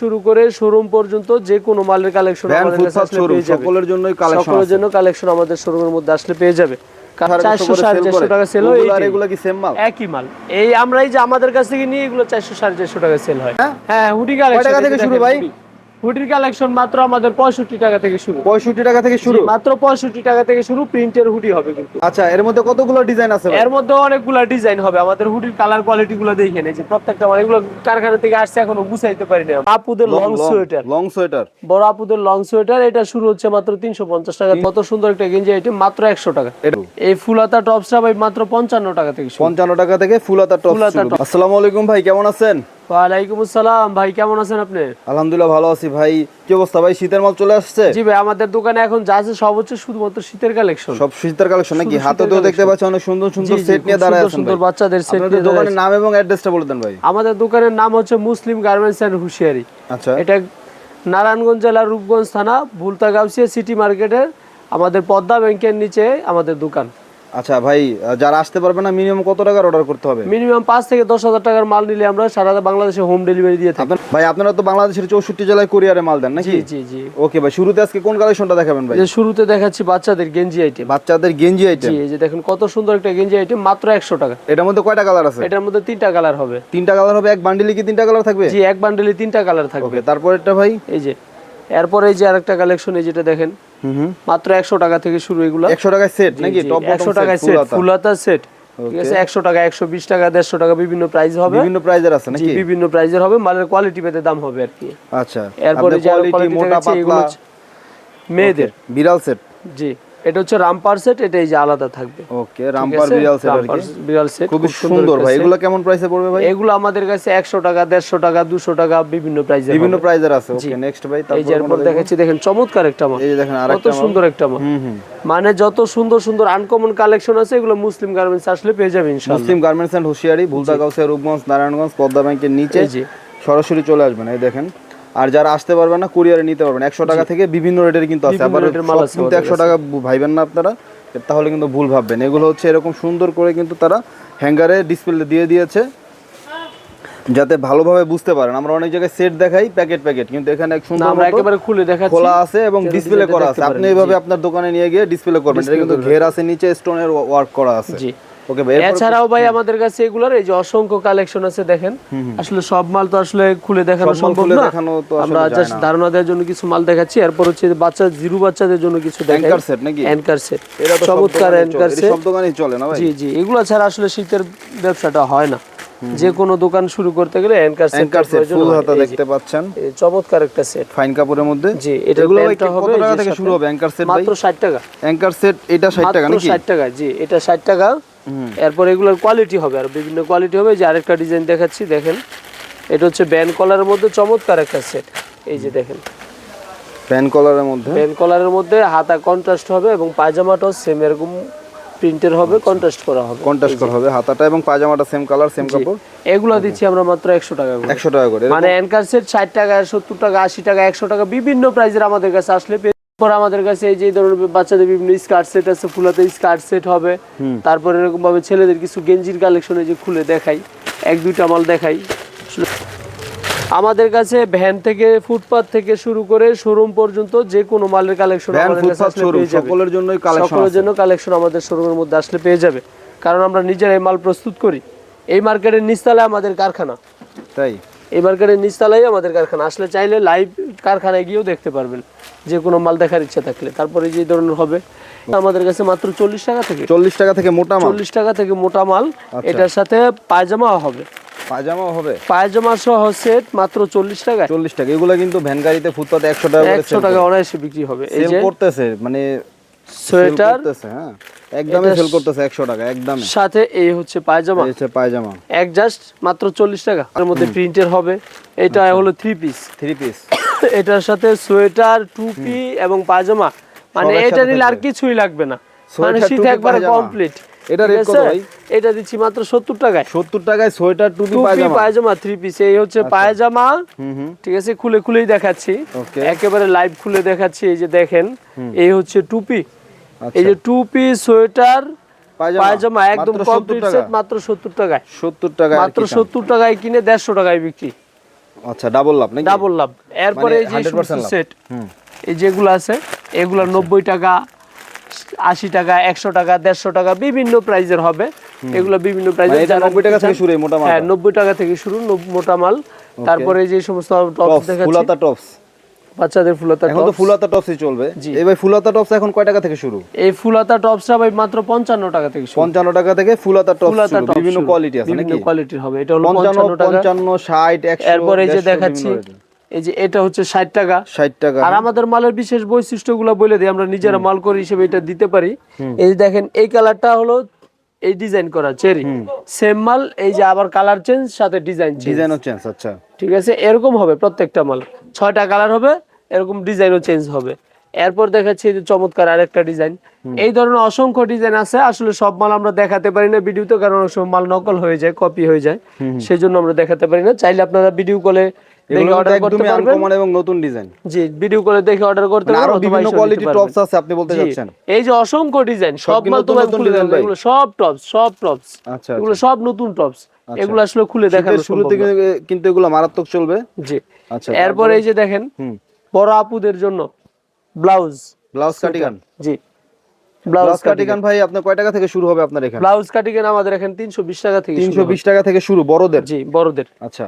শুরু করে শোরুম পর্যন্ত যে কোনো মালের কালেকশন সকলের জন্য সকলের জন্য কালেকশন আমাদের শোরুমের মধ্যে আসলে পেয়ে যাবে। চারশো সাড়ে চারশো টাকা সেল হয় আর এই এগুলো কি সেম মাল? একই মাল। এই আমরা এই যে আমাদের কাছ থেকে নিয়ে এগুলো চারশো সাড়ে চারশো টাকা সেল হয়। হ্যাঁ? হ্যাঁ হুডি কালেকশন টাকা থেকে শুরু ভাই? হুডির কালেকশন মাত্র আমাদের পঁয়ষট্টি টাকা থেকে শুরু। পঁয়ষট্টি টাকা থেকে শুরু? মাত্র পঁয়ষট্টি টাকা থেকে শুরু প্রিন্টের হুডি হবে কিন্তু। আচ্ছা এর মধ্যে কতগুলো ডিজাইন আছে এর মধ্যে অনেকগুলা ডিজাইন হবে। আমাদের হুডির কালার কোয়ালিটি গুলো দেখে প্রত্যেকটা মানে এগুলো কারখানা থেকে আসছে এখনও গুছাইতে পারি না আপুদের লং সোয়েটার লং সোয়েটার বড় আপুদের লং সোয়েটার এটা শুরু হচ্ছে মাত্র তিনশো পঞ্চাশ টাকা। কত সুন্দর একটা গেঞ্জি আইটেম মাত্র একশো টাকা। এটা এই ফুলাতা টপসটা ভাই মাত্র পঞ্চান্ন টাকা থেকে পঞ্চান্ন টাকা থেকে ফুল হাতা টপ ফুল হাতা আসসালামু আলাইকুম ভাই কেমন আছেন? ওয়ালাইকুম আসসালাম। ভাই কেমন আছেন আপনি? আলহামদুলিল্লাহ ভালো আছি ভাই। কি অবস্থা ভাই? শীতের মাল চলে আসছে? জি ভাই আমাদের দোকানে এখন যা আছে সব হচ্ছে শুধুমাত্র শীতের কালেকশন সব শীতের কালেকশন নাকি? হাতে তো দেখতে পাচ্ছি অনেক সুন্দর সুন্দর সেট নিয়ে দাঁড়ায় আছেন সুন্দর বাচ্চাদের সেট দোকানের নাম এবং অ্যাড্রেসটা বলে দেন ভাই। আমাদের দোকানের নাম হচ্ছে মুসলিম গার্মেন্টস এন্ড হুশিয়ারি। আচ্ছা। এটা নারায়ণগঞ্জ জেলার রূপগঞ্জ থানা ভুলতা গাউসিয়া সিটি মার্কেটের আমাদের পদ্মা ব্যাংকের নিচে আমাদের দোকান। আচ্ছা ভাই যারা আসতে পারবে না মিনিমাম কত টাকার অর্ডার করতে হবে? মিনিমাম পাঁচ থেকে দশ হাজার টাকার মাল নিলে আমরা সারা বাংলাদেশে হোম ডেলিভারি দিয়ে থাকি। ভাই আপনারা তো বাংলাদেশের চৌষট্টি জেলায় কুরিয়ারে মাল দেন নাকি? জি জি জি। ওকে ভাই শুরুতে আজকে কোন কালেকশনটা দেখাবেন ভাই? যে শুরুতে দেখাচ্ছি বাচ্চাদের গেঞ্জি আইটেম বাচ্চাদের গেঞ্জি আইটেম জি এই যে দেখেন কত সুন্দর একটা গেঞ্জি আইটেম মাত্র একশো টাকা। এটার মধ্যে কয়টা কালার আছে? এটার মধ্যে তিনটা কালার হবে। তিনটা কালার হবে এক বান্ডিলে কি তিনটা কালার থাকবে? জি এক বান্ডেলে তিনটা কালার থাকবে। ওকে তারপরেরটা ভাই? এই যে এরপরে এই যে আরেকটা কালেকশন এই যেটা দেখেন মাত্র একশো টাকা থেকে শুরু এগুলো। একশো টাকায় সেট নাকি? একশো টাকায় সেট ফুল হাতা সেট ঠিক আছে একশো টাকা একশো বিশ টাকা দেড়শো টাকা বিভিন্ন প্রাইস হবে। বিভিন্ন প্রাইজের আছে নাকি? বিভিন্ন প্রাইজের হবে মালের কোয়ালিটি পেতে দাম হবে আর কি। আচ্ছা। এরপরে যে মোটা পাতলা। মেয়েদের। বিড়াল সেট জি। এটা হচ্ছে রামপার সেট এটা এই যে আলাদা থাকবে। ওকে রামপার বিড়াল সেট আর কি। বিড়াল সেট খুবই সুন্দর ভাই এগুলো কেমন প্রাইসে পড়বে ভাই? এগুলো আমাদের কাছে একশো টাকা দেড়শো টাকা দুশো টাকা বিভিন্ন প্রাইজের বিভিন্ন প্রাইজের আছে। ওকে নেক্সট ভাই এই যে এরপর দেখাচ্ছি দেখেন চমৎকার একটা মাল। এই যে দেখেন আরেকটা মাল। সুন্দর একটা মাল। মানে যত সুন্দর সুন্দর আনকমন কালেকশন আছে এগুলো মুসলিম গার্মেন্টস আসলে পেয়ে যাবেন ইনশাআল্লাহ। Muslim garments and হুশিয়ারি Bhulta Gausia Rupganj Narayanganj Padma ব্যাংকের নিচে সরাসরি চলে আসবেন। এই দেখেন আর যারা আসতে পারবেন না কুরিয়ারে নিতে পারবেন একশো টাকা থেকে বিভিন্ন রেটের কিন্তু আছে। আবার রেটের মাল আছে কিন্তু একশো টাকা ভাইবেন না আপনারা তাহলে কিন্তু ভুল ভাববেন। এগুলো হচ্ছে এরকম সুন্দর করে কিন্তু তারা হ্যাঙ্গারে ডিসপ্লে দিয়ে দিয়েছে যাতে ভালোভাবে বুঝতে পারেন। আমরা অনেক জায়গায় সেট দেখাই প্যাকেট প্যাকেট কিন্তু এখানে এক সুন্দর আমরা একেবারে খুলে দেখাচ্ছি। খোলা আছে এবং ডিসপ্লে করা আছে। আপনি এইভাবে আপনার দোকানে নিয়ে গিয়ে ডিসপ্লে করবেন। এটা কিন্তু ঘের আছে নিচে স্টোনের ওয়ার্ক করা আছে। জি। ওকে ভাই এছাড়াও ভাই আমাদের কাছে এগুলোর এই যে অসংখ্য কালেকশন আছে দেখেন। আসলে সব মাল তো আসলে খুলে দেখানো সম্ভব না। আমরা জাস্ট ধারণা দেওয়ার জন্য কিছু মাল দেখাচ্ছি। এরপর হচ্ছে বাচ্চা জিরু বাচ্চাদের জন্য কিছু দেখাই অ্যাঙ্কার সেট নাকি? চমৎকার সেট সব দোকানেই চলে না ভাই? জি জি। এগুলো ছাড়া আসলে শীতের ব্যবসাটা হয় না। যে কোনো দোকান শুরু করতে গেলে সেট অ্যাঙ্কার সেট ফুল হাতা দেখতে পাচ্ছেন। চমৎকার একটা সেট ফাইন কাপড়ের মধ্যে। জি এটা এগুলো কত টাকা থেকে শুরু হবে অ্যাঙ্কার সেট মাত্র ষাট টাকা। অ্যাঙ্কার সেট এটা 60 টাকা মাত্র নাকি? ষাট টাকা জি। এটা ষাট টাকা। এরপর এগুলোর কোয়ালিটি হবে আর বিভিন্ন কোয়ালিটি হবে। যে আরেকটা ডিজাইন দেখাচ্ছি দেখেন। এটা হচ্ছে ব্যান্ড কলারের মধ্যে চমৎকার একটা সেট এই যে দেখেন। প্যান কলারের মধ্যে? ব্যান্ড কলারের মধ্যে হাতা কন্ট্রাস্ট হবে এবং পায়জামাটাও সেম এরকম প্রিন্টের হবে কন্ট্রাস্ট করা হবে। কন্ট্রাস্ট করা হবে হাতাটা এবং পায়জামাটা সেম কালার সেম কাপড়? এগুলো দিচ্ছি আমরা মাত্র একশো টাকা করে। 100 টাকা করে। মানে অ্যানকার সেট ষাট টাকা সত্তর টাকা আশি টাকা একশো টাকা বিভিন্ন প্রাইজের আমাদের কাছে আসলে আমাদের কাছে এই যে এই ধরনের বাচ্চাদের বিভিন্ন স্কার্ট সেট আছে ফুলাতে স্কার্ট সেট হবে। তারপরে এরকম ভাবে ছেলেদের কিছু গেঞ্জির কালেকশনে যে খুলে দেখাই এক দুইটা মাল দেখাই। আমাদের কাছে ভ্যান থেকে ফুটপাথ থেকে শুরু করে শোরুম পর্যন্ত যে কোনো মালের কালেকশন সকলের কালেকশন সকলের জন্য কালেকশন আমাদের শোরুমের মধ্যে আসলে পেয়ে যাবে। কারণ আমরা নিজেরাই মাল প্রস্তুত করি। এই মার্কেটের নিচতলায় আমাদের কারখানা। তাই? এই মার্কেটের নিচতলাই আমাদের কারখানা। আসলে চাইলে লাইভ কারখানায় গিয়েও দেখতে পারবেন। যে কোনো মাল দেখার ইচ্ছা থাকলে। তারপরে যে ধরনের হবে আমাদের কাছে মাত্র চল্লিশ টাকা থেকে। 40 টাকা থেকে মোটা মাল? চল্লিশ টাকা থেকে মোটা মাল। আচ্ছা। এটার সাথে পায়জামা হবে। পাজামা হবে? পায়জামা সহ সেট মাত্র চল্লিশ টাকা 40 টাকা। এগুলো কিন্তু ভ্যান গাড়িতে ফুটপাতে 100 টাকা একশো টাকা অনায়াসে বিক্রি হবে। এই করতেছে মানে সোয়েটার করতেছে হ্যাঁ? একদমই সেল করতেছে 100 টাকা একদমই। সাথে এই হচ্ছে পায়জামা। এই পায়জামা। এক জাস্ট মাত্র চল্লিশ টাকা। এর মধ্যে প্রিন্টের হবে। এটা আচ্ছা। হলো থ্রি পিস থ্রি পিস এটার সাথে সোয়েটার টুপি এবং পায়জামা। মানে এটা নিলে আর কিছুই লাগবে না। মানে সোয়েটার, শীত টুপি, একবারে কমপ্লিট এটা রেট কত ভাই? এটা দিচ্ছি মাত্র সত্তর টাকায়। 70 টাকায় সোয়েটার টুপি টুপি পায়জামা? পায়জামা থ্রি পিস এই হচ্ছে পায়জামা। হুম ঠিক আছে খুলে খুলেই দেখাচ্ছি। একেবারে লাইভ খুলে দেখাচ্ছি এই যে দেখেন। এই হচ্ছে টুপি। আচ্ছা। এই যে টুপি সোয়েটার পায়জামা। একদম 70 কমপ্লিট সেট মাত্র সত্তর টাকায়। 70 টাকা মাত্র সত্তর টাকায় কিনে দেড়শো টাকায় বিক্রি। আচ্ছা ডাবল লাভ নাকি? Double love. এরপরে মানে এই যে সেট হুম। এই যেগুলো আছে এগুলো নব্বই টাকা আশি টাকা একশো টাকা দেড়শো টাকা বিভিন্ন প্রাইজের হবে। এগুলো বিভিন্ন মানে প্রাইজের 90 টাকা থেকে শুরু মোটা হ্যাঁ নব্বই টাকা থেকে শুরু মোটা মাল। তারপরে যে সমস্ত টপস টপস ফুলাতা টপস বাচ্চাদের ফুলতা এখন তো ফুলাতা টপসই চলবে। এই ভাই ফুলাতা টপস এখন কয় টাকা থেকে শুরু? এই ফুলাতা টপসটা ভাই মাত্র পঞ্চান্ন টাকা থেকে শুরু। পঞ্চান্ন টাকা থেকে ফুলাতা টপস শুরু। বিভিন্ন কোয়ালিটি আছে বিভিন্ন নাকি? কোয়ালিটির হবে। এটা হলো পঞ্চান্ন পঞ্চান্ন টাকা। পঞ্চান্ন ষাট একশো এরপরে এই যে দেখাচ্ছি এই যে এটা হচ্ছে ষাট টাকা। ষাট টাকা। আর আমাদের মালের বিশেষ বৈশিষ্ট্যগুলো বলে দিই আমরা নিজেরা মাল করি হিসেবে এটা দিতে পারি। এই যে দেখেন এই কালারটা হলো এই ডিজাইন করা চেরি। সেম মাল এই যে আবার কালার চেঞ্জ সাথে ডিজাইন ডিজাইনও চেঞ্জ আচ্ছা। ঠিক আছে এরকম হবে প্রত্যেকটা মাল। ছয়টা কালার হবে এরকম ডিজাইনও চেঞ্জ হবে। এরপর দেখাচ্ছি যে চমৎকার আরেকটা ডিজাইন। এই ধরনের অসংখ্য ডিজাইন আছে আসলে সব মাল আমরা দেখাতে পারি না ভিডিওতে কারণ অনেক সময় মাল নকল হয়ে যায় কপি হয়ে যায়। সেই জন্য আমরা দেখাতে পারি না। চাইলে আপনারা ভিডিও কলে দেখে অর্ডার করতে পারবেন? আনকমন এবং নতুন ডিজাইন জি ভিডিও করে দেখে অর্ডার করতে মানে আরও বিভিন্ন কোয়ালিটি টপস আছে আপনি বলতে জি, এই যে অসংখ্য ডিজাইন সব মাল তোমার খুলে design এগুলো সব টপস সব টপস আচ্ছা এগুলো সব নতুন টপস এগুলো আসলে খুলে দেখানো শীতের শুরুতে কিন্তু- কিন্তু এগুলো মারাত্মক চলবে। জি। আচ্ছা এরপর এই যে দেখেন বড় আপুদের জন্য ব্লাউজ। ব্লাউজ কাটিগান জি। ব্লাউজ কাটিগান ভাই আপনার কয় টাকা থেকে শুরু হবে আপনার এখানে? ব্লাউজ কাটিং আমাদের এখানে তিনশো বিশ টাকা থেকে শুরু তিনশো হবে। বিশ টাকা থেকে শুরু বড়দের? জি বড়দের। আচ্ছা।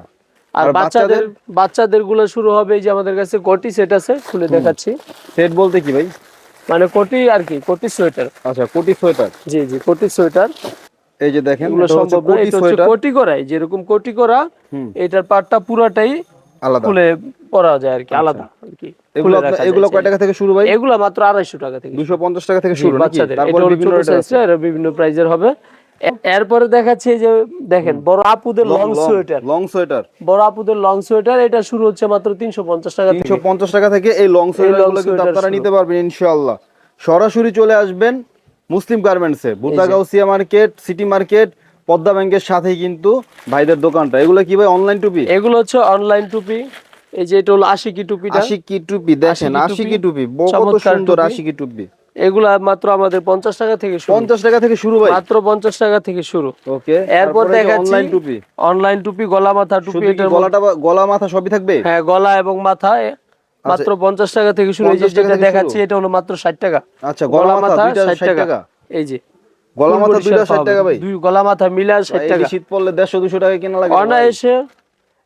আর বাচ্চাদের বাচ্চাদেরগুলো শুরু হবে যে আমাদের কাছে কোটি সেট আছে খুলে দেখাচ্ছি। সেট বলতে কি ভাই? মানে কোটি আর কি কোটি সোয়েটার। আচ্ছা কোটি সোয়েটার। জি জি কোটি সোয়েটার। এই যে দেখেন এগুলো সম্ভব না এটা হচ্ছে কোটি করাই যেরকম কোটি করা। এটার পাটটা পুরাটাই আলাদা। খুলে পরা যায় আর কি আলাদা আর কি এগুলো কয় টাকা থেকে শুরু ভাই? এগুলো মাত্র আড়াইশো টাকা থেকে দুশো পঞ্চাশ টাকা থেকে শুরু নাকি? তারপর বিভিন্ন আছে। বিভিন্ন প্রাইজের হবে। এরপরে দেখাচ্ছি যে দেখেন বড় আপুদের লং সোয়েটার লং সোয়েটার বড় আপুদের লং সোয়েটার এটা শুরু হচ্ছে মাত্র তিনশো পঞ্চাশ টাকা থেকে। তিনশো পঞ্চাশ টাকা থেকে এই লং সোয়েটারগুলো কিন্তু আপনারা নিতে পারবেন ইনশাআল্লাহ। সরাসরি চলে আসবেন মুসলিম গার্মেন্টসে বুতাগাউসিয়া মার্কেট সিটি মার্কেট পদ্মা ব্যাংকের সাথে কিন্তু ভাইদের দোকানটা। এগুলো কি ভাই অনলাইন টুপি? এগুলো হচ্ছে অনলাইন টুপি। এই যে এটা হলো আশিকি টুপিটা। আশিকি টুপি দেখেন আশিকি টুপি। টুপি কত সুন্দর আশিকি টুপি। এগুলা মাত্র আমাদের পঞ্চাশ টাকা থেকে শুরু। পঞ্চাশ টাকা থেকে শুরু ভাই। মাত্র পঞ্চাশ টাকা থেকে শুরু। ওকে এরপর দেখাচ্ছি অনলাইন টুপি। অনলাইন টুপি গলা মাথা টুপি এটার গলাটা গলা মাথা সবই থাকবে? হ্যাঁ গলা এবং মাথা মাত্র পঞ্চাশ টাকা থেকে শুরু। এই যে 50 টাকা যেটা দেখাচ্ছি এটা হলো মাত্র ষাট টাকা। আচ্ছা গলা মাথা ষাট টাকা। এই যে গলা মাথা দুইটা ষাট টাকা ভাই। দুই গলা মাথা মিলা ষাট টাকা। শীত পড়লে দেড়শো দুশো টাকা কেনা লাগে অনায়াসে।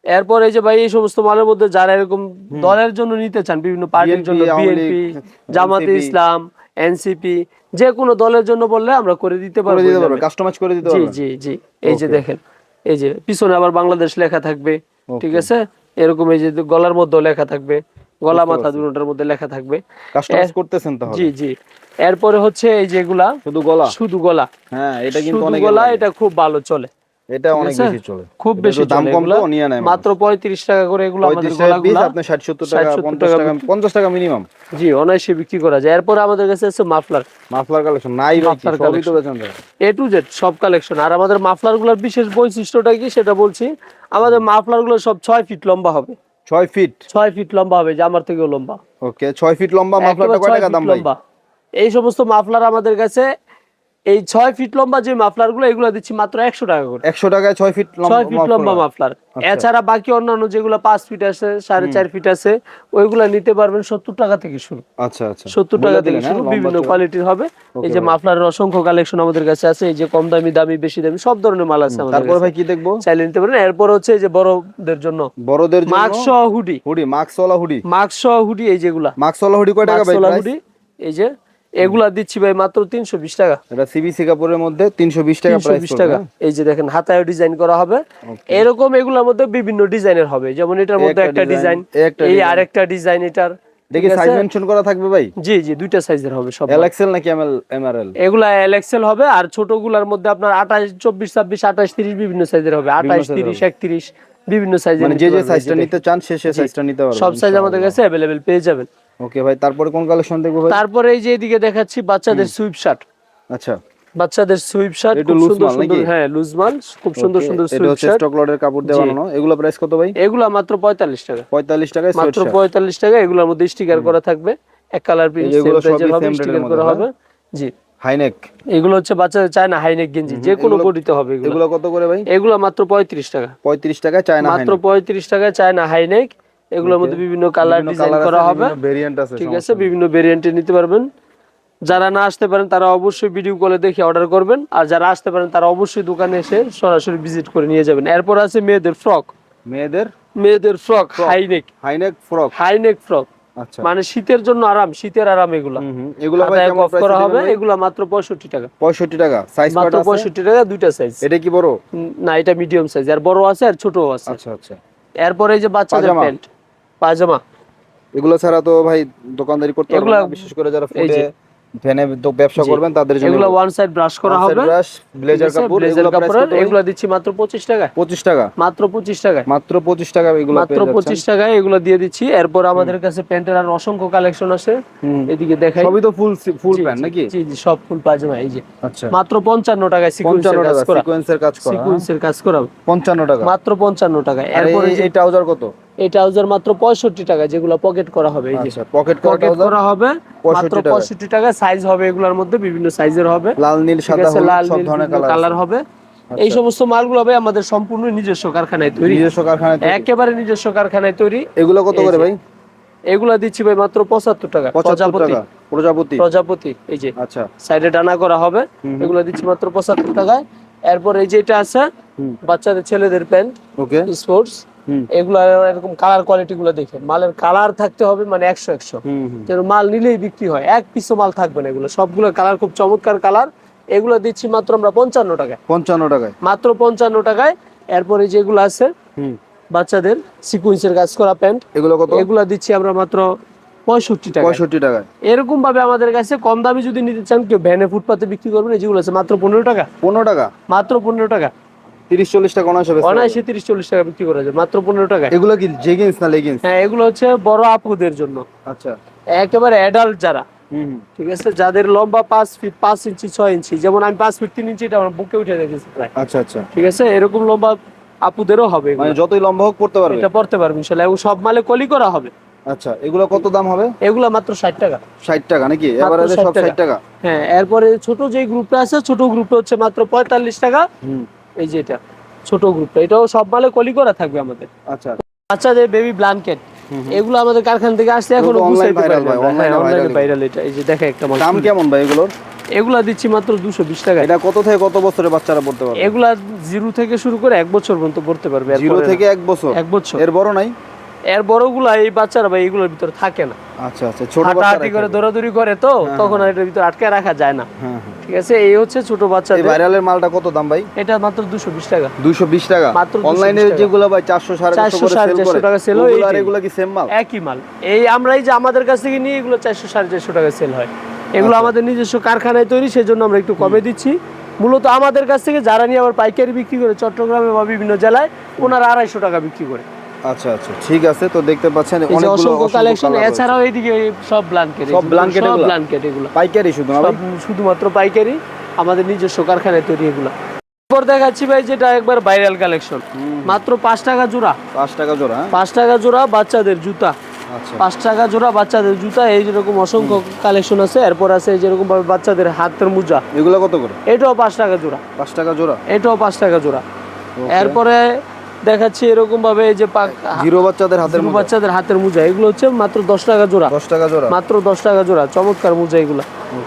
এরপর এই যে ভাই এই সমস্ত মালের মধ্যে যারা এরকম দলের জন্য নিতে চান বিভিন্ন পার্টির জন্য বিএনপি জামাতে ইসলাম এনসিপি যে কোনো দলের জন্য বললে আমরা করে দিতে পারব দিতে পারবে। কাস্টমাইজ করে দিতে জি জি জি। এই যে দেখেন এই যে পিছনে আবার বাংলাদেশ লেখা থাকবে ঠিক আছে? এরকম এই যে গলার মধ্যে লেখা থাকবে গলা মাথা দুটোটার মধ্যে লেখা থাকবে। কাস্টমাইজ করতেছেন তাহলে? জি জি। এরপরে হচ্ছে এই যেগুলা শুধু গলা? শুধু গলা। হ্যাঁ এটা কিন্তু অনেক গলা এটা খুব ভালো চলে। এটা অনেক বেশি চলে। খুব বেশি দাম কম তো নিয়ে নেয় মাত্র পঁয়ত্রিশ টাকা করে এগুলো আমাদের আপনি 60, 70 পঞ্চাশ টাকা টাকা। পঞ্চাশ টাকা মিনিমাম জি অনায়াসে বিক্রি করা যায়। এরপর আমাদের কাছে আছে মাফলার। মাফলার কালেকশন নাই মাফলার সবই তো বেচেন এ টু জেড সব কালেকশন আর আমাদের মাফলারগুলোর বিশেষ বৈশিষ্ট্যটা কি সেটা বলছি। আমাদের মাফলারগুলো সব ছয় ফিট লম্বা হবে। ছয় ফিট ছয় ফিট লম্বা হবে যে আমার থেকেও লম্বা। ওকে ছয় ফিট লম্বা মাফলারটা কয় টাকা দাম ভাই? লম্বা। এই সমস্ত মাফলার আমাদের কাছে এই ছয় ফিট লম্বা যে মাফলারগুলো এগুলো দিচ্ছি মাত্র একশো টাকা করে। একশো টাকায় ছয় ফিট ছয় ফিট লম্বা মাফলার। এছাড়া বাকি অন্যান্য যেগুলো পাঁচ ফিট আছে সাড়ে চার ফিট আছে ওইগুলা নিতে পারবেন সত্তর টাকা থেকে শুরু। আচ্ছা আচ্ছা। সত্তর টাকা থেকে হ্যাঁ, শুরু বিভিন্ন কোয়ালিটির হবে। এই যে মাফলারের অসংখ্য কালেকশন আমাদের কাছে আছে এই যে কম দামি দামি বেশি দামি সব ধরনের মাল আছে আমাদের তারপরে ভাই কি দেখব? চাইলে নিতে পারেন। এরপর হচ্ছে এই যে বড়দের জন্য। বড়দের জন্য মাস্ক সহ হুডি। হুডি মাস্কওয়ালা হুডি। মাস্ক সহ হুডি এই যেগুলা। মাস্কওয়ালা হুডি কয় টাকা মাস্ক ভাই সহ হুডি এই যে এগুলা দিচ্ছি ভাই মাত্র তিনশো বিশ টাকা। এটা সিবিসি কাপড়ের মধ্যে তিনশো বিশ টাকা বিশ টাকা। এই যে দেখেন হাতায় ডিজাইন করা হবে। এরকম এগুলোর মধ্যে বিভিন্ন ডিজাইনের হবে। যেমন এটার মধ্যে একটা একটা ডিজাইন এই একটা আরেকটা ডিজাইন এটার। দেখি সাইজ মেনশন করা থাকবে ভাই? জি জি দুইটা সাইজের হবে সব। এল এক্সেল নাকি এম এল এম আর এল এগুলা এলএক্সেল হবে আর ছোটগুলার মধ্যে আপনার আঠাশ চব্বিশ ছাব্বিশ আঠাশ তিরিশ বিভিন্ন সাইজের হবে। আঠাশ size তিরিশ একত্রিশ। বিভিন্ন সাইজের মানে যে যে সাইজটা নিতে চান সে সে সাইজটা নিতে পারবেন সব সাইজ আমাদের কাছে অ্যাভেলেবেল পেয়ে যাবেন। ওকে ভাই তারপরে কোন কালেকশন দেখব ভাই? তারপরে এই যে এদিকে দেখাচ্ছি বাচ্চাদের সুইপ শার্ট আচ্ছা। বাচ্চাদের সুইপ শার্ট খুব সুন্দর সুন্দর? হ্যাঁ লুজ মাল খুব সুন্দর সুন্দর এটা সুইপ শার্ট স্টক লটের কাপড় দিয়ে বানানো এগুলো প্রাইস কত ভাই? এগুলো মাত্র পঁয়তাল্লিশ টাকা। পঁয়তাল্লিশ টাকায় মাত্র সোয়েটশার্ট পঁয়তাল্লিশ টাকা এগুলোর মধ্যে স্টিকার করা থাকবে। এক কালার প্রিন্ট সেম প্রাইজের হবে স্টিকার করা হবে। জি। High neck? এগুলো হচ্ছে বাচ্চাদের চায় না হাইনেক গেঞ্জি যে কোনো বডিতে হবে এগুলো। কত করে ভাই? এগুলো মাত্র পঁয়ত্রিশ টাকা। পঁয়ত্রিশ চায়না মাত্র পঁয়ত্রিশ না হাইনেক। এগুলোর মধ্যে বিভিন্ন কালার ডিজাইন করা হবে। ভেরিয়েন্ট আছে ঠিক আছে বিভিন্ন ভেরিয়েন্টে নিতে পারবেন। যারা না আসতে পারেন তারা অবশ্যই ভিডিও কলে দেখে অর্ডার করবেন। আর যারা আসতে পারেন তারা অবশ্যই দোকানে এসে সরাসরি ভিজিট করে নিয়ে যাবেন। এরপর আছে মেয়েদের ফ্রক মেয়েদের মেয়েদের frock high neck. High neck frock high neck frock মানে শীতের জন্য আরাম শীতের আরাম এগুলা। এগুলা price করা হবে এগুলা? মাত্র পঁয়ষট্টি টাকা। 65 টাকা। সাইজ মাত্র কত আছে? পঁয়ষট্টি টাকা দুইটা সাইজ এটা কি বড়? না এটা মিডিয়াম সাইজ আর বড় আছে আর ছোট আছে। আচ্ছা আচ্ছা। এরপরে এই যে বাচ্চাদের প্যান্ট পাজামা এগুলো ছাড়া তো ভাই দোকানদারি করতে এগুলা- বিশেষ করে যারা ফুডে ভ্যানে ব্যবসা করবেন তাদের জন্য এগুলো ওয়ান সাইড ব্রাশ করা হবে। ব্লেজার কাপড় এগুলো কত এগুলো দিচ্ছি মাত্র পঁচিশ টাকা 25 টাকা। মাত্র পঁচিশ টাকায়। মাত্র 25 টাকা এগুলো মাত্র পেয়ে যাচ্ছেন। পঁচিশ টাকায় এগুলো দিয়ে দিচ্ছি। এরপর আমাদের কাছে প্যান্টের আর অসংখ্য কালেকশন আছে। এদিকে দেখাই। সবই তো ফুল ফুল প্যান্ট নাকি? জি জি সব ফুল পাজামা এই যে। আচ্ছা। মাত্র পঞ্চান্ন টাকায় 55 সিকুয়েন্সের কাজ টাকা করা। সিকোয়েন্সের কাজ করা হ্যাঁ? সিকুয়েন্সের কাজ করা। 55 টাকা। মাত্র পঞ্চান্ন টাকায়। আর এরপরে এই ট্রাউজার কত? এই ট্রাউজার মাত্র পঁয়ষট্টি টাকা যেগুলো পকেট করা হবে এই যে আচ্ছা পকেট করা হবে মাত্র পঁয়ষট্টি টাকা সাইজ হবে এগুলোর মধ্যে বিভিন্ন সাইজের হবে। লাল নীল সাদা লাল সব নীল ধরনের কালার হবে। এই সমস্ত মালগুলো হবে আমাদের সম্পূর্ণ নিজস্ব কারখানায় তৈরি। নিজস্ব কারখানায় একেবারে নিজস্ব কারখানায় তৈরি। এগুলো কত করে ভাই? এগুলা দিচ্ছি ভাই মাত্র পঁচাত্তর টাকা প্রজাপতি। প্রজাপতি। প্রজাপতি এই যে আচ্ছা। সাইডে ডানা করা হবে। এগুলো দিচ্ছি মাত্র পঁচাত্তর টাকায়। এরপর এই যে এটা আছে বাচ্চাদের ছেলেদের প্যান্ট ওকে। স্পোর্টস। এগুলো এরকম কালার কোয়ালিটি গুলো দেখেন মালের কালার থাকতে হবে মানে একশো একশো। যেন মাল নিলেই বিক্রি হয়। এক পিসও মাল থাকবে না এগুলো। সবগুলো কালার খুব চমৎকার কালার এগুলো দিচ্ছি মাত্র আমরা পঞ্চান্ন টাকায়। 55 টাকায়। মাত্র পঞ্চান্ন টাকায়। এরপরে যেগুলো আছে হুম। বাচ্চাদের সিকুয়েন্সের কাজ করা প্যান্ট এগুলো কত? এগুলো দিচ্ছি আমরা মাত্র পঁয়ষট্টি টাকা 65 টাকায়। এরকম ভাবে আমাদের কাছে কম দামে যদি নিতে চান কেউ ভ্যানে ফুটপাতে বিক্রি করবেন। যেগুলো আছে মাত্র পনেরো টাকা। 15 টাকা। মাত্র পনেরো টাকা। 30 40 টাকা অনায়াসে বেচতে। অনায়াসে তিরিশ চল্লিশ টাকা বিক্রি করা যায় মাত্র পনেরো টাকা এগুলো কি জেগিন্স না লেগিংস হ্যাঁ এগুলো হচ্ছে বড় আপুদের জন্য। আচ্ছা। একেবারে অ্যাডাল্ট যারা। ঠিক আছে? যাদের লম্বা পাঁচ ফিট পাঁচ ইঞ্চি ছয় ইঞ্চি যেমন আমি পাঁচ ফিট তিন ইঞ্চি এটা আমার বুকে উঠে রেখেছি প্রায়। আচ্ছা আচ্ছা। ঠিক আছে? এরকম লম্বা আপুদেরও হবে মানে যতই লম্বা হোক পড়তে পারবে। এটা পড়তে পারবেন ইনশাল্লাহ এবং সব মালে কলি করা হবে। আচ্ছা এগুলো কত দাম হবে? এগুলো মাত্র ষাট টাকা। 60 টাকা নাকি? এবারে সব টাকা। 60 টাকা। হ্যাঁ এরপরে ছোট যে গ্রুপটা আছে ছোট গ্রুপটা হচ্ছে মাত্র পঁয়তাল্লিশ টাকা। হুম। এই যে এটা ছোট গ্রুপটা এটাও সব মালে কলি করা থাকবে আমাদের। আচ্ছা। বাচ্চাদের বেবি ব্ল্যাঙ্কেট এগুলো আমাদের কারখানা থেকে আসছে এখন অনলাইন ভাইরাল viral ভাই, অনলাইন ভাইরাল এটা এই যে দেখে একটা মাল দাম কেমন ভাই এগুলোর এগুলা দিচ্ছি মাত্র দুশো বিশ টাকা এটা কত থেকে কত বছরের বাচ্চারা পড়তে পারবে? এগুলা জিরো থেকে শুরু করে এক বছর পর্যন্ত পড়তে পারবে জিরো থেকে এক বছর? এক বছর। এর বড় নাই? এর বড়গুলা এই বাচ্চারা ভাই এগুলোর ভিতরে থাকে না। আচ্ছা আচ্ছা ছোট হাঁটাহাঁটি করে দৌড়াদৌড়ি করে তো তখন আর এটার ভিতরে আটকে রাখা যায় না। হ্যাঁ হ্যাঁ। ঠিক আছে এই হচ্ছে ছোট এই ভাইরালের মালটা কত দাম ভাই? এটা মাত্র দুশো বিশ টাকা। 220 টাকা। মাত্র অনলাইনে যেগুলো ভাই 400 450 করে সেল করে। টাকা sell হয়, ওগুলো এগুলো কি সেম মাল? একই মাল। এই আমরা যে আমাদের কাছ থেকে নিয়ে এগুলো চারশো সাড়ে চারশো টাকা সেল হয়। এগুলো আচ্ছা। আমাদের নিজস্ব কারখানায় তৈরি সেজন্য আমরা একটু কমে দিচ্ছি। মূলত আমাদের কাছ থেকে যারা নিয়ে আবার পাইকারি বিক্রি করে চট্টগ্রামে বা বিভিন্ন জেলায় ওনারা আড়াইশো টাকা বিক্রি করে। আচ্ছা আচ্ছা ঠিক আছে তো দেখতে পাচ্ছেন অনেকগুলো কালেকশন এছাড়াও এইদিকে সব ব্ল্যাঙ্কেট সব blanket সব ব্ল্যাঙ্কেট এগুলো। পাইকারি শুধু শুধুমাত্র পাইকারি আমাদের নিজস্ব কারখানায় তৈরি এগুলো। এরপর দেখাচ্ছি ভাই যেটা একবার ভাইরাল কালেকশন মাত্র পাঁচ টাকা জোড়া। 5 টাকা জোড়া হ্যাঁ? পাঁচ টাকা জোড়া বাচ্চাদের জুতা। আচ্ছা। পাঁচ টাকা জোড়া বাচ্চাদের জুতা এই যেরকম অসংখ্য কালেকশন আছে এরপর আছে যেরকম বাচ্চাদের হাতের মোজা এগুলো কত করে? এটাও পাঁচ টাকা জোড়া। পাঁচ টাকা জোড়া? এটাও পাঁচ টাকা জোড়া। এরপরে দেখাচ্ছি এরকম ভাবে এই যে পাক- জিরো বাচ্চাদের হাতের বাচ্চাদের হাতের মোজা। এগুলো হচ্ছে মাত্র দশ টাকা জোড়া। 10 টাকা জোড়া। মাত্র দশ টাকা জোড়া। চমৎকার মোজা এগুলো।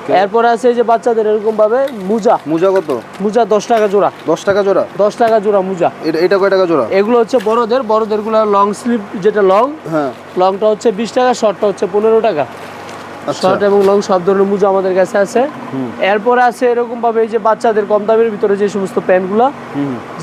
এরপরে আছে এই যে বাচ্চাদের এরকম ভাবে মোজা। মোজা কত? মোজা দশ টাকা জোড়া। 10 টাকা জোড়া? দশ টাকা জোড়া মোজা। এটা এটা কয় টাকা জোড়া? এগুলো হচ্ছে বড়দের। বড়দেরগুলো লং স্লিপ যেটা লং হ্যাঁ। লংটা হচ্ছে বিশ টাকা শর্টটা হচ্ছে পনেরো টাকা। শর্ট এবং লং সব ধরনের মোজা আমাদের কাছে আছে। এরপরে আছে এরকম ভাবে এই যে বাচ্চাদের কম দামের ভিতরে যে সমস্ত প্যান্টগুলো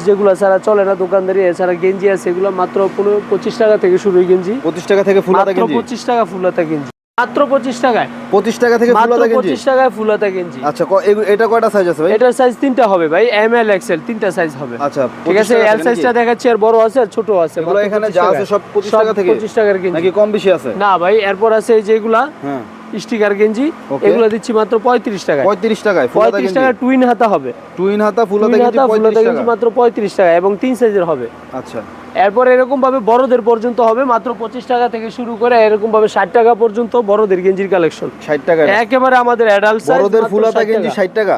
যেগুলো ছাড়া চলে না দোকানদারি এছাড়া গেঞ্জি আছে এগুলো মাত্র পনেরো পঁচিশ টাকা থেকে শুরু গেঞ্জি। 25 টাকা থেকে ফুল গেঞ্জি? পঁচিশ টাকা ফুলাতা গেঞ্জি। মাত্র পঁচিশ টাকায়? 25 টাকা থেকে ফুল মাত্র পঁচিশ টাকায় ফুলাতা গেঞ্জি। আচ্ছা এটা কয়টা সাইজ আছে ভাই? এটার সাইজ তিনটা হবে ভাই এম এল এক্সেল তিনটা সাইজ হবে। আচ্ছা ঠিক আছে? এল সাইজটা দেখাচ্ছি আর বড় আছে আর ছোট আছে এখানে যা আছে সব 25 সব টাকা থেকে। পঁচিশ টাকার গেঞ্জি। নাকি কম বেশি আছে? না ভাই এরপর আছে যেগুলা হ্যাঁ। স্টিকার গেঞ্জি এগুলো দিচ্ছি মাত্র পঁয়ত্রিশ টাকায়। পঁয়ত্রিশ টাকায় পঁয়ত্রিশ টাকা টুইন হাতা হবে। টুইন হাতা ফুল হাতা ফুল হাতা গেঞ্জি টাকা। মাত্র পঁয়ত্রিশ টাকা এবং তিন সাইজের হবে। আচ্ছা। এরপর এরকম ভাবে বড়দের পর্যন্ত হবে মাত্র পঁচিশ টাকা থেকে শুরু করে এরকম ভাবে ষাট টাকা পর্যন্ত বড়দের গেঞ্জির কালেকশন ষাট টাকা একেবারে আমাদের অ্যাডাল্ট বড়দের ফুল হাতা গেঞ্জি ষাট টাকা।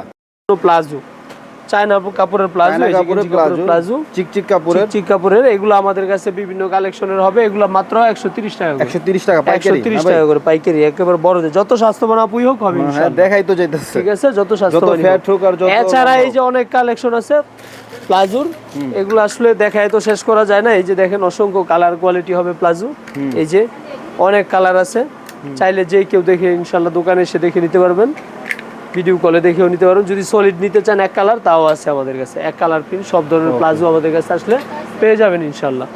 প্লাজো চায়না কাপড়ের প্লাজো কাপড়ের প্লাজো প্লাজো। চিকচিক কাপড়ের চিক কাপড়ের এগুলো আমাদের কাছে বিভিন্ন কালেকশনের হবে এগুলো মাত্র একশো তিরিশ টাকা করে। একশো তিরিশ টাকা পাইকারি? টাকা করে পাইকারি একেবারে বড়দের যত স্বাস্থ্যবান আপুই হোক হবে হ্যাঁ ইনশাআল্লাহ। দেখাই তো যাইতেছে। ঠিক আছে যত যত স্বাস্থ্যবান ফ্যাট হোক আর যত এছাড়া এই যে অনেক কালেকশন আছে প্লাজোর এগুলো আসলে দেখায় তো শেষ করা যায় না। এই যে দেখেন অসংখ্য কালার কোয়ালিটি হবে প্লাজো। এই যে অনেক কালার আছে। চাইলে যে কেউ দেখে ইনশাল্লাহ দোকানে এসে দেখে নিতে পারবেন। ভিডিও কলে দেখেও নিতে পারবেন যদি সলিড নিতে চান এক কালার তাও আছে আমাদের কাছে। এক কালার প্রিন্ট সব ধরনের প্লাজো আমাদের কাছে আসলে পেয়ে যাবেন ইনশাল্লাহ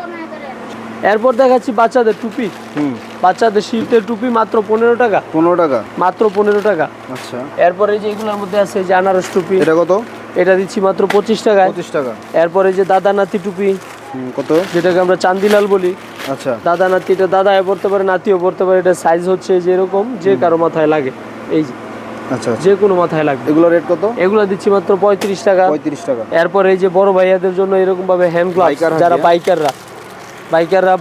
এরপর দেখাচ্ছি বাচ্চাদের টুপি। হুম। বাচ্চাদের শীতের টুপি মাত্র পনেরো টাকা। পনেরো টাকা? মাত্র পনেরো টাকা। আচ্ছা। এরপরে যে এগুলোর মধ্যে আছে যে আনারস টুপি। এটা কত? এটা দিচ্ছি মাত্র পঁচিশ টাকা পঁচিশ টাকা। এরপরে যে দাদা নাতি টুপি। কত? যেটাকে আমরা চান্দিলাল বলি। আচ্ছা। দাদা নাতি এটা দাদায় পড়তে পারে নাতিও পড়তে পারে। এটা সাইজ হচ্ছে যে এরকম যে কারও মাথায় লাগে। এই যে, আচ্ছা আচ্ছা। যে কোনো মাথায় লাগবে। এগুলো রেট কত? এগুলো দিচ্ছি মাত্র পঁয়ত্রিশ টাকা। পঁয়ত্রিশ টাকা। এরপরে এই যে বড় ভাইয়াদের জন্য এরকম ভাবে হ্যান্ড গ্লাভস যারা বাইকাররা বাইকাররা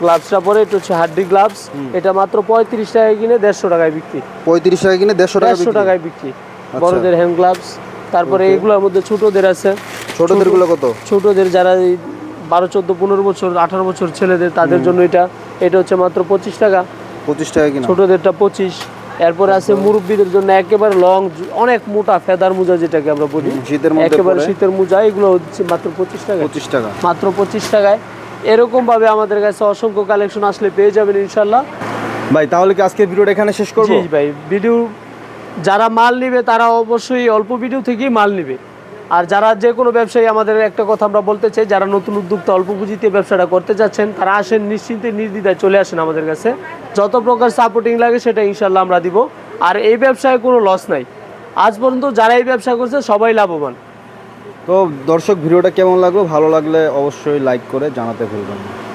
গ্লাভসটা পরে এটা হচ্ছে হাড্ডি গ্লাভস এটা মাত্র পঁয়ত্রিশ টাকায় কিনে দেড়শো টাকায় বিক্রি। পঁয়ত্রিশ টাকা কিনে দেড়শো টাকা দেড়শো টাকায় বিক্রি। বড়দের হ্যান্ড গ্লাভস তারপরে এগুলোর মধ্যে ছোটদের আছে। ছোটদেরগুলো কত? ছোটদের যারা বারো চোদ্দ পনেরো বছর আঠারো বছর ছেলেদের তাদের জন্য এটা। এটা হচ্ছে মাত্র পঁচিশ টাকা। পঁচিশ টাকা কিনা? ছোটদেরটা পঁচিশ। এরপরে আছে মুরব্বীদের জন্য একেবারে লং অনেক মোটা ফেদার মোজা যেটাকে আমরা বলি। শীতের একেবারে শীতের মোজা এগুলো হচ্ছে মাত্র পঁচিশ টাকা পঁচিশ টাকা। মাত্র পঁচিশ টাকায়। এরকমভাবে আমাদের কাছে অসংখ্য কালেকশন আসলে পেয়ে যাবেন ইনশাল্লাহ ভাই তাহলে কি আজকে ভিডিওটা এখানে শেষ করব? ভাই। ভিডিও যারা মাল নিবে তারা অবশ্যই অল্প ভিডিও থেকেই মাল নিবে। আর যারা যে কোনো ব্যবসায়ী আমাদের একটা কথা আমরা বলতে চাই, যারা নতুন উদ্যোক্তা, অল্প পুঁজিতে ব্যবসাটা করতে যাচ্ছেন, তারা আসেন, নিশ্চিন্তে, নির্দ্বিধায় চলে আসেন আমাদের কাছে। যত প্রকার সাপোর্টিং লাগে, সেটা ইনশাল্লাহ আমরা দিব। আর এই ব্যবসায় কোনো লস নাই। আজ পর্যন্ত যারা এই ব্যবসা করছে, সবাই লাভবান। তো দর্শক, ভিডিওটা কেমন লাগল? ভালো লাগলে অবশ্যই লাইক করে জানাতে ভুলবেন না।